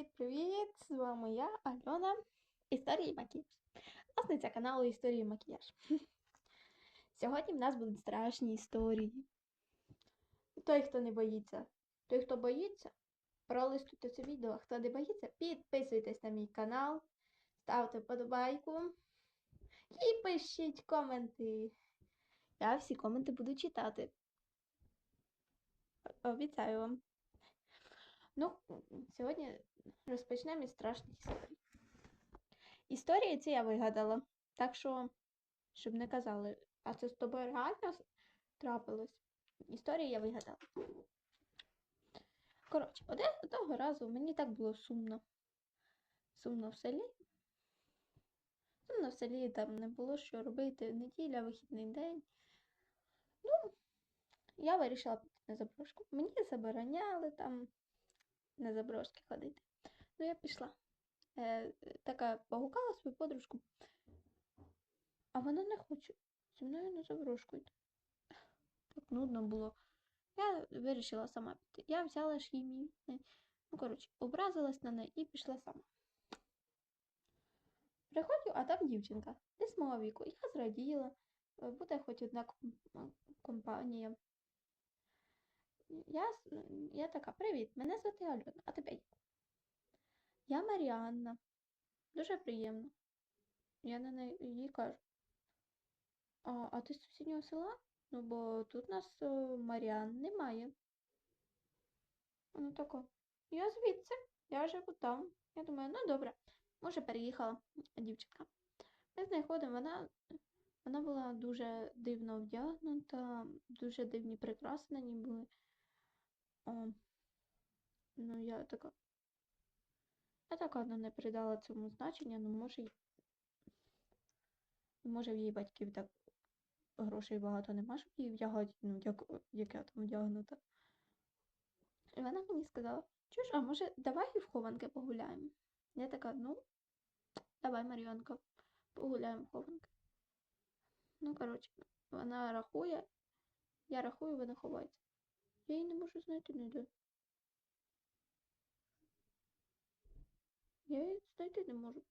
Привіт-привіт! З вами я, Альона, Історії макіяж. Власниця каналу Історії макіяж. Сьогодні в нас будуть страшні історії. Той, хто не боїться, той, хто боїться, пролистуйте це відео. Хто не боїться, підписуйтесь на мій канал, ставте вподобайку і пишіть коменти. Я всі коменти буду читати. Обіцяю вам. Ну, сьогодні розпочнемо із страшних історій. Історії ці я вигадала. Так що, щоб не казали, а це з тобою реально трапилось. Історії я вигадала. Коротше, одного разу мені так було сумно. Сумно в селі. Сумно в селі там не було що робити. Неділя, вихідний день. Ну, я вирішила піти на заброшку. Мені забороняли там на заброшки ходити. Ну, я пішла. Е, така погукала свою подружку. А вона не хоче зі мною на заброшку йти. Так нудно було. Я вирішила сама піти. Я взяла ж її. Ну, коротше, образилась на неї і пішла сама. Приходжу, а там дівчинка, десь мого віку. Я зраділа. е, Буде хоч одна компанія. Я, я така, привіт, мене звати Альона, а тебе як? Я Маріанна. Дуже приємно. Я на неї кажу. А, а ти з сусіднього села? Ну, бо тут нас е, Маріан немає. Вона така, я звідси, я живу там. Я думаю, ну добре, може переїхала дівчинка. Ми з нею ходимо, вона, вона була дуже дивно вдягнута, дуже дивні прикраси на ній були. О, ну я така. Я така ну, не придала цьому значення, ну може, й- може в її батьків так грошей багато нема, щоб її вдягати, ну як, як я там вдягнута. І вона мені сказала, чуєш, а може давай в хованки погуляємо? Я така, ну, давай, Мар'янка, погуляємо в хованки. Ну, коротше, вона рахує, я рахую, вона ховається. Я її не можу знайти ніде. Я її знайти не можу.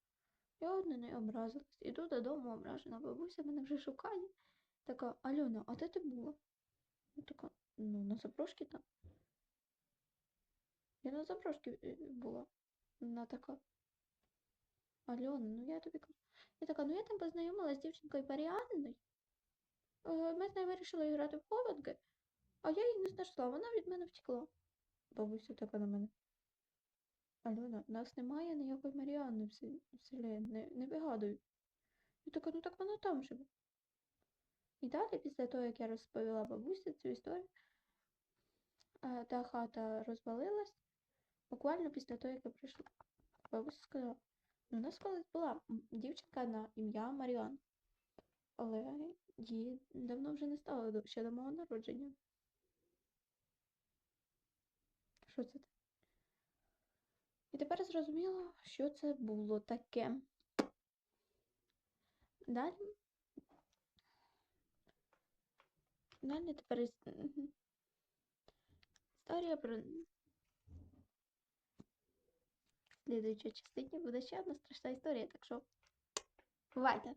Я одна не образилась. Іду додому ображена. Бабуся мене вже шукає. Така, Альона, а де ти була? Я така, ну, на запрошки там. Я на запрошки е, була. Вона така. Альона, ну я тобі кажу. Я така, ну я там познайомилася з дівчинкою Маріанною. Е, Ми з нею вирішили грати в хованки, а я її не знайшла, вона від мене втекла. Бабуся така на мене. Альона, нас немає ніякої Маріанни в селі, не, не вигадуй. Я така, ну так вона там живе. І далі, після того, як я розповіла бабусі цю історію, е, та хата розвалилась буквально після того, як я прийшла. Бабуся сказала, ну у нас колись була дівчинка на ім'я Маріан, але її давно вже не стало ще до мого народження. Що це? І тепер зрозуміло, що це було таке. Далі. Далі тепер історія про. В слідуючій частині буде ще одна страшна історія, так що бувайте!